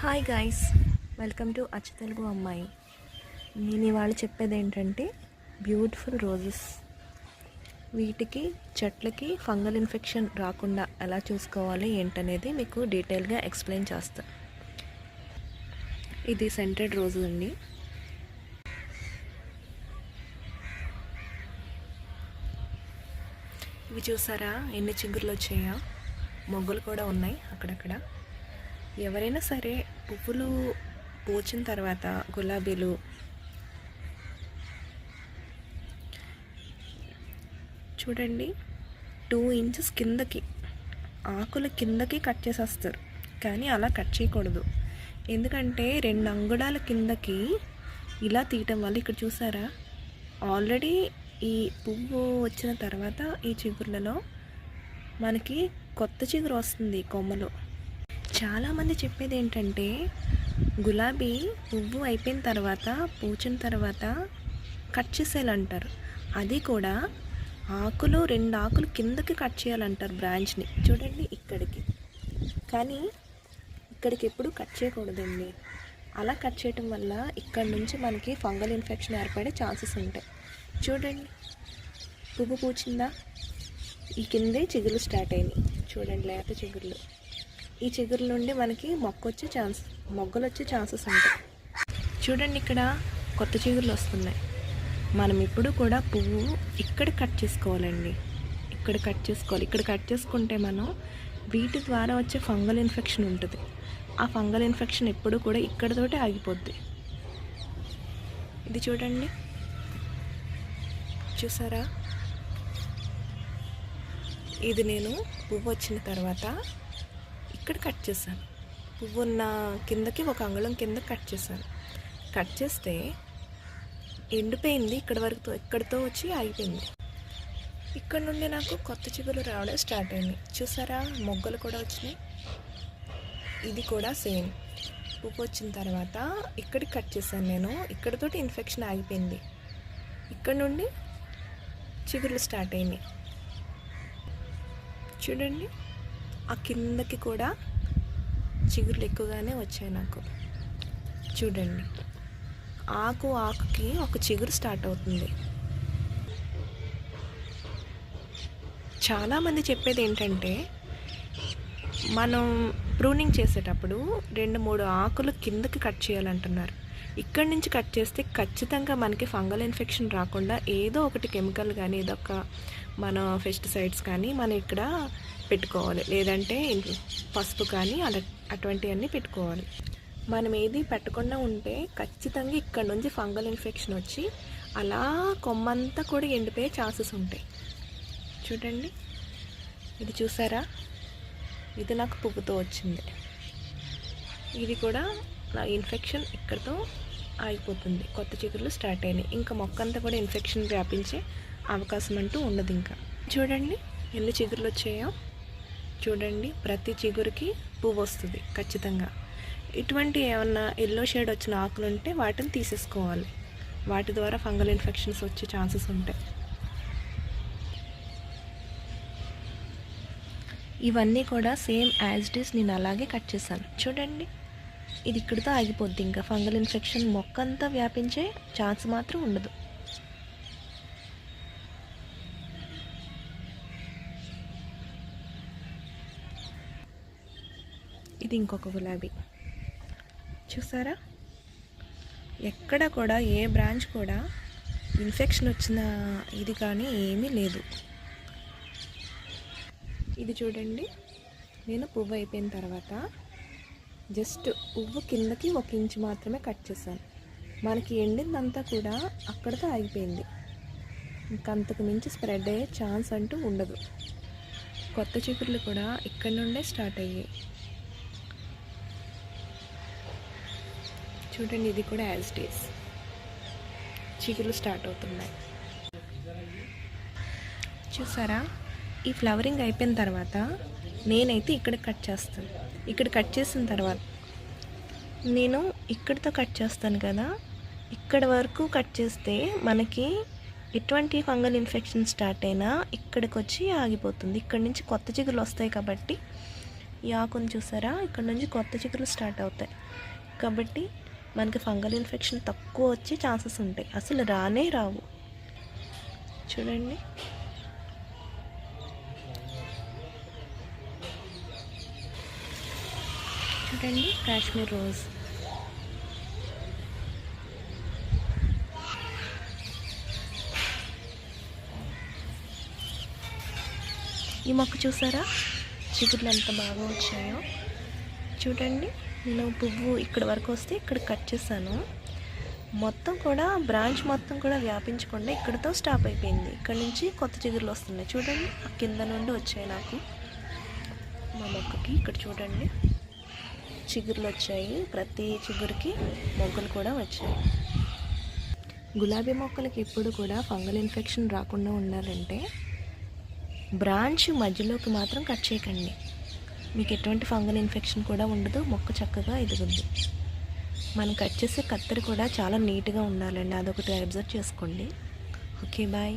Hi guys welcome to అచ్చ తెలుగు అమ్మాయి. నేను ఇవాళ చెప్పేది ఏంటంటే బ్యూటిఫుల్ రోజెస్ వీటికి చెట్లకి ఫంగల్ ఇన్ఫెక్షన్ రాకుండా ఎలా చూసుకోవాలి ఏంటనేది మీకు డీటెయిల్గా ఎక్స్ప్లెయిన్ చేస్తా. ఇది సెంటెడ్ రోజు అండి. ఇవి చూసారా? ఎన్ని చిగురులు వచ్చాయా? మొగ్గులు కూడా ఉన్నాయి అక్కడక్కడ. ఎవరైనా సరే పువ్వులు పూచిన తర్వాత గులాబీలు చూడండి టూ ఇంచెస్ కిందకి ఆకుల కిందకి కట్ చేసేస్తారు. కానీ అలా కట్ చేయకూడదు. ఎందుకంటే రెండు అంగుళాల కిందకి ఇలా తీయటం వల్ల ఇక్కడ చూసారా? ఆల్రెడీ ఈ పువ్వు వచ్చిన తర్వాత ఈ చిగుర్లలో మనకి కొత్త చిగురు వస్తుంది కొమ్మలో. చాలామంది చెప్పేది ఏంటంటే గులాబీ పువ్వు అయిపోయిన తర్వాత పూచిన తర్వాత కట్ చేసేయాలంటారు. అది కూడా ఆకులు రెండు ఆకులు కిందకి కట్ చేయాలంటారు బ్రాంచ్ని. చూడండి ఇక్కడికి. కానీ ఇక్కడికి ఎప్పుడు కట్ చేయకూడదండి. అలా కట్ చేయటం వల్ల ఇక్కడ నుంచి మనకి ఫంగల్ ఇన్ఫెక్షన్ ఏర్పడే ఛాన్సెస్ ఉంటాయి. చూడండి. పువ్వు పూచిందా? ఈ కిందే చిగురు స్టార్ట్ అయినాయి. చూడండి లేత చిగుర్లు. ఈ చిగురు నుండి మనకి మొక్క వచ్చే ఛాన్స్ మొగ్గలు వచ్చే ఛాన్సెస్ ఉంటాయి. చూడండి ఇక్కడ కొత్త చిగుర్లు వస్తున్నాయి. మనం ఇప్పుడు కూడా పువ్వు ఇక్కడ కట్ చేసుకోవాలండి. ఇక్కడ కట్ చేసుకోవాలి. ఇక్కడ కట్ చేసుకుంటే మనం వీటి ద్వారా వచ్చే ఫంగల్ ఇన్ఫెక్షన్ ఉంటుంది. ఆ ఫంగల్ ఇన్ఫెక్షన్ ఎప్పుడు కూడా ఇక్కడతోటే ఆగిపోద్ది. ఇది చూడండి. చూసారా? ఇది నేను పువ్వు వచ్చిన తర్వాత ఇక్కడ కట్ చేశాను. పువ్వు ఉన్న కిందకి ఒక అంగుళం కింద కట్ చేశాను. కట్ చేస్తే ఎండిపోయింది. ఇక్కడ వరకు ఇక్కడితో వచ్చి ఆగిపోయింది. ఇక్కడ నుండి నాకు కొత్త చిగురు రావడం స్టార్ట్ అయింది. చూసారా? మొగ్గలు కూడా వచ్చినాయి. ఇది కూడా సేమ్. పువ్వు వచ్చిన తర్వాత ఇక్కడికి కట్ చేశాను నేను. ఇక్కడతోటి ఇన్ఫెక్షన్ ఆగిపోయింది. ఇక్కడ నుండి చిగురులు స్టార్ట్ అయినాయి. చూడండి. ఆ కిందకి కూడా చిగుర్లు ఎక్కువగానే వచ్చాయి నాకు. చూడండి. ఆకు ఆకుకి ఒక చిగురు స్టార్ట్ అవుతుంది. చాలామంది చెప్పేది ఏంటంటే మనం ప్రూనింగ్ చేసేటప్పుడు రెండు మూడు ఆకులు కిందకి కట్ చేయాలంటున్నారు. ఇక్కడి నుంచి కట్ చేస్తే ఖచ్చితంగా మనకి ఫంగల్ ఇన్ఫెక్షన్ రాకుండా ఏదో ఒకటి కెమికల్ కానీ ఏదో ఒక మన పెస్టిసైడ్స్ కానీ మనం ఇక్కడ పెట్టుకోవాలి. లేదంటే పసుపు కానీ అలా అటువంటివన్నీ పెట్టుకోవాలి. మనం ఏది పెట్టకుండా ఉంటే ఖచ్చితంగా ఇక్కడ నుంచి ఫంగల్ ఇన్ఫెక్షన్ వచ్చి అలా కొమ్మంతా కూడా ఎండిపోయే ఛాన్సెస్ ఉంటాయి. చూడండి. ఇది చూసారా? ఇది నాకు పువ్వుతో వచ్చింది. ఇది కూడా నా ఇన్ఫెక్షన్ ఇక్కడతో ఆగిపోతుంది. కొత్త చిగురులు స్టార్ట్ అయినాయి. ఇంకా మొక్క అంతా కూడా ఇన్ఫెక్షన్ వ్యాపించే అవకాశం అంటూ ఉండదు ఇంకా. చూడండి ఎన్ని చిగురులు వచ్చాయో. చూడండి ప్రతి చిగురికి పువ్వు వస్తుంది ఖచ్చితంగా. ఇటువంటి ఏమన్నా ఎల్లో షేడ్ వచ్చిన ఆకులు ఉంటే వాటిని తీసేసుకోవాలి. వాటి ద్వారా ఫంగల్ ఇన్ఫెక్షన్స్ వచ్చే ఛాన్సెస్ ఉంటాయి. ఇవన్నీ కూడా సేమ్ యాజ్ డిస్ నేను అలాగే కట్ చేశాను. చూడండి. ఇది ఇక్కడితో ఆగిపోద్ది. ఇంకా ఫంగల్ ఇన్ఫెక్షన్ మొక్క అంతా వ్యాపించే ఛాన్స్ మాత్రం ఉండదు. ఇది ఇంకొక గులాబీ. చూసారా? ఎక్కడ కూడా ఏ బ్రాంచ్ కూడా ఇన్ఫెక్షన్ వచ్చిన ఇది కానీ ఏమీ లేదు. ఇది చూడండి. నేను పువ్వు అయిపోయిన తర్వాత జస్ట్ పువ్వు కిందకి ఒక ఇంచు మాత్రమే కట్ చేశాను. మనకి ఎండిందంతా కూడా అక్కడితో ఆగిపోయింది. ఇంకంతకు మించి స్ప్రెడ్ అయ్యే ఛాన్స్ అంటూ ఉండదు. కొత్త చిగుర్లు కూడా ఇక్కడ నుండే స్టార్ట్ అయ్యాయి. చూడండి ఇది కూడా యాజ్ డేస్ చిగుర్లు స్టార్ట్ అవుతున్నాయి. చూసారా? ఈ ఫ్లవరింగ్ అయిపోయిన తర్వాత నేనైతే ఇక్కడ కట్ చేస్తాను. ఇక్కడ కట్ చేసిన తర్వాత నేను ఇక్కడితో కట్ చేస్తాను కదా. ఇక్కడ వరకు కట్ చేస్తే మనకి ఎటువంటి ఫంగల్ ఇన్ఫెక్షన్ స్టార్ట్ అయినా ఇక్కడికి వచ్చి ఆగిపోతుంది. ఇక్కడ నుంచి కొత్త చిగురులు వస్తాయి కాబట్టి ఈ ఆకుని చూసారా? ఇక్కడ నుంచి కొత్త చిగురులు స్టార్ట్ అవుతాయి. కాబట్టి మనకి ఫంగల్ ఇన్ఫెక్షన్ తక్కువ వచ్చే ఛాన్సెస్ ఉంటాయి. అసలు రానే రావు. చూడండి. చూడండి కాశ్మీర్ రోజ్. ఈ మొక్క చూసారా? చిగుర్లు ఎంత బాగా వచ్చాయో. చూడండి నేను పువ్వు ఇక్కడ వరకు వస్తే ఇక్కడ కట్ చేశాను. మొత్తం కూడా బ్రాంచ్ మొత్తం కూడా వ్యాపించకుండా ఇక్కడితో స్టాప్ అయిపోయింది. ఇక్కడ నుంచి కొత్త చిగుర్లు వస్తున్నాయి. చూడండి ఆ కింద నుండి వచ్చాయి నాకు. మా మొక్కకి ఇక్కడ చూడండి. చిగురులు వచ్చాయి ప్రతి చిగురికి మొగ్గలు కూడా వచ్చాయి. గులాబీ మొక్కలకి ఎప్పుడు కూడా ఫంగల్ ఇన్ఫెక్షన్ రాకుండా ఉండాలంటే బ్రాంచ్ మధ్యలోకి మాత్రం కట్ చేయకండి. మీకు ఎటువంటి ఫంగల్ ఇన్ఫెక్షన్ కూడా ఉండదు. మొక్క చక్కగా ఎదుగుద్ది మనం కట్ చేసే కత్తెర కూడా చాలా నీట్గా ఉండాలండి. అదొకటి అబ్జర్వ్ చేసుకోండి. Okay bye.